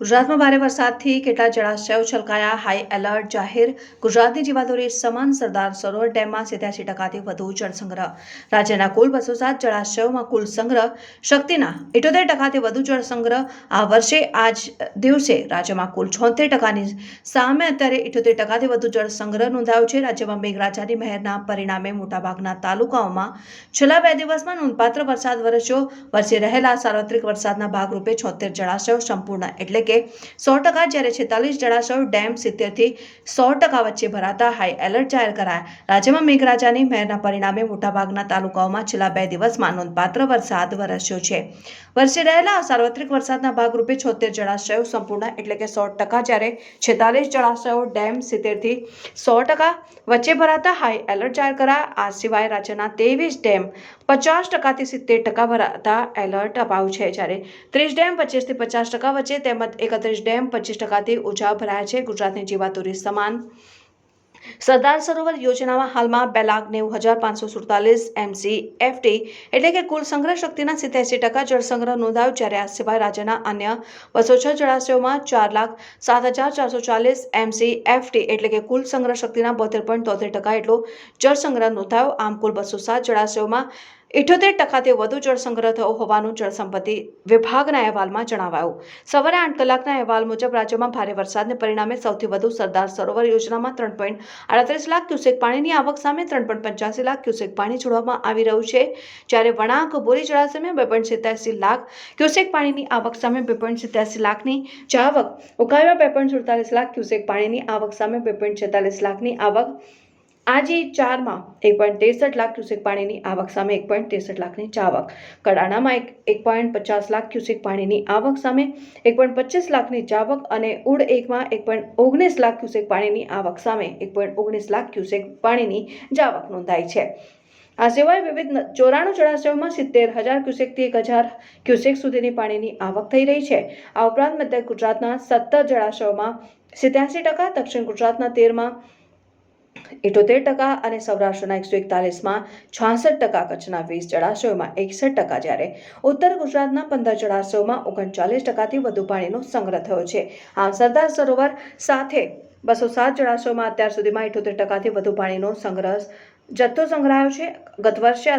ગુજરાતમાં ભારે વરસાદથી કેટલાક જળાશયો છલકાયા. હાઈ એલર્ટ જાહેર. ગુજરાતની જીવાદોરી સમાન સરદાર સરોવર ડેમમાં સિત્યાસી ટકાથી વધુ જળસંગ્રહ. રાજ્યના કુલ બસો સાત જળાશયોમાં કુલ સંગ્રહ શક્તિના ઇઠોતેર ટકાથી વધુ જળસંગ્રહ. આ વર્ષે આજ દિવસે રાજ્યમાં કુલ છોતેર ટકાની સામે અત્યારે ઇઠોતેર ટકાથી વધુ જળસંગ્રહ નોંધાયો છે. રાજ્યમાં મેઘરાજાની મહેરના પરિણામે મોટાભાગના તાલુકાઓમાં છેલ્લા બે દિવસમાં નોંધપાત્ર વરસાદ વરસ્યો. વરસી રહેલા સાર્વત્રિક વરસાદના ભાગરૂપે છોતેર જળાશયો સંપૂર્ણ એટલે કે સો ટકા જ્યારે છેતાલીસ જળાશયો ડેમ સિત્તેરથી સો ટકા વચ્ચે ભરાતા હાઈ એલર્ટ જાહેર કરાયા. રાજ્યમાં મેઘરાજાની મહેરના પરિણામે મોટાભાગના તાલુકાઓમાં છેલ્લા બે દિવસમાં નોંધપાત્ર વરસાદ વરસ્યો છે. વરસી રહેલા સાર્વત્રિક વરસાદના ભાગરૂપે છોતેર જળાશયો સંપૂર્ણ એટલે કે સો ટકા જ્યારે છેતાલીસ જળાશયો ડેમ સિત્તેરથી સો ટકા વચ્ચે ભરાતા હાઈ એલર્ટ જાહેર કરાયા. આ સિવાય રાજ્યના ત્રેવીસ ડેમ પચાસ ટકાથી સિત્તેર ટકા ભરાતા એલર્ટ અપાયું છે. જ્યારે ત્રીસ ડેમ પચીસથી પચાસ ટકા વચ્ચે તેમજ એકત્રીસ ડેમ પચીસ ટકાથી ઓછા ભરાયા છે. ગુજરાતની જીવાતુરી સમાન. સરદાર સરોવર યોજનામાં હાલમાં બે લાખ નેવું હજાર પાંચસો સુડતાલીસ એમસી એફટી એટલે કે કુલ સંગ્રહ શક્તિના સિત્યાસી ટકા જળસંગ્રહ નોંધાયો, જ્યારે આ સિવાય રાજ્યના અન્ય બસો છ જળાશયોમાં ચાર લાખ સાત હજાર ચારસો ચાલીસ એમસી એફટી એટલે કે કુલ સંગ્રહ શક્તિના બોતેર પોઈન્ટ તોતેર ટકા એટલો જળસંગ્રહ નોંધાયો. આમ કુલ બસો સાત જળાશયોમાં ઇઠ્યોતેર ટકાથી વધુ જળસંગ્રહ થયો હોવાનું જળસંપત્તિ વિભાગના અહેવાલમાં જણાવાયું. સવારે આઠ કલાકના અહેવાલ મુજબ રાજ્યમાં ભારે વરસાદને પરિણામે સૌથી વધુ સરદાર સરોવર યોજનામાં ત્રણ પોઈન્ટ આડત્રીસ લાખ ક્યુસેક પાણીની આવક સામે ત્રણ પોઈન્ટ પંચ્યાસી લાખ ક્યુસેક પાણી છોડવામાં આવી રહ્યું છે. જ્યારે વણાંક બોરી જળાશયમાં બે પોઈન્ટ સિત્યાસી લાખ ક્યુસેક પાણીની આવક સામે બે પોઈન્ટ સિત્યાસી લાખની જાવક ઉકાઈમાં બે પોઈન્ટ સુડતાલીસ લાખ ક્યુસેક પાણીની આવક સામે બે પોઈન્ટ છેતાલીસ લાખની આવક આજે ચારમાં એક પોઈન્ટ ત્રેસઠ લાખ ક્યુસેક પાણીની આવક સામે એક પોઈન્ટ ત્રેસઠ લાખની ચાવક. કડાણામાં એક એક પોઈન્ટ પચાસ લાખ ક્યુસેક પાણીની આવક સામે એક પોઈન્ટ પચીસ લાખની ચાવક અને ઉડ એકમાં એક પોઈન્ટ ઓગણીસ લાખ ક્યુસેક પાણીની આવક સામે એક પોઈન્ટ ઓગણીસ લાખ ક્યુસેક પાણીની જાવક નોંધાઈ છે. આ સિવાય વિવિધ ચોરાણું જળાશયોમાં સિત્તેર હજાર ક્યુસેકથી એક હજાર ક્યુસેક સુધીની પાણીની આવક થઈ રહી છે. આ ઉપરાંત મધ્ય ગુજરાતના સત્તર જળાશયોમાં સિત્યાસી ટકા, દક્ષિણ ગુજરાતના તેરમાં ઇઠોતેર ટકા અને સૌરાષ્ટ્રના એકસો એકતાલીસમાં છાસઠ ટકા કચ્છના વીસ જળાશયોમાં એકસઠ ટકા જ્યારે ઉત્તર ગુજરાતના પંદર જળાશયોમાં ઓગણચાલીસ ટકાથી વધુ પાણીનો સંગ્રહ થયો છે. આમ સરદાર સરોવર સાથે બસો સાત જળાશયોમાં અત્યાર સુધીમાં ઇઠોતેર ટકાથી વધુ પાણીનો સંગ્રહ જથ્થો સંગ્રહાયો છે. ગત વર્ષે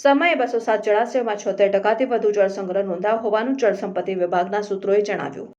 સમયે બસો સાત જળાશયોમાં છોતેર ટકાથી વધુ જળ સંગ્રહ નોંધાયો હોવાનું જળ સંપત્તિ વિભાગના સૂત્રોએ જણાવ્યું.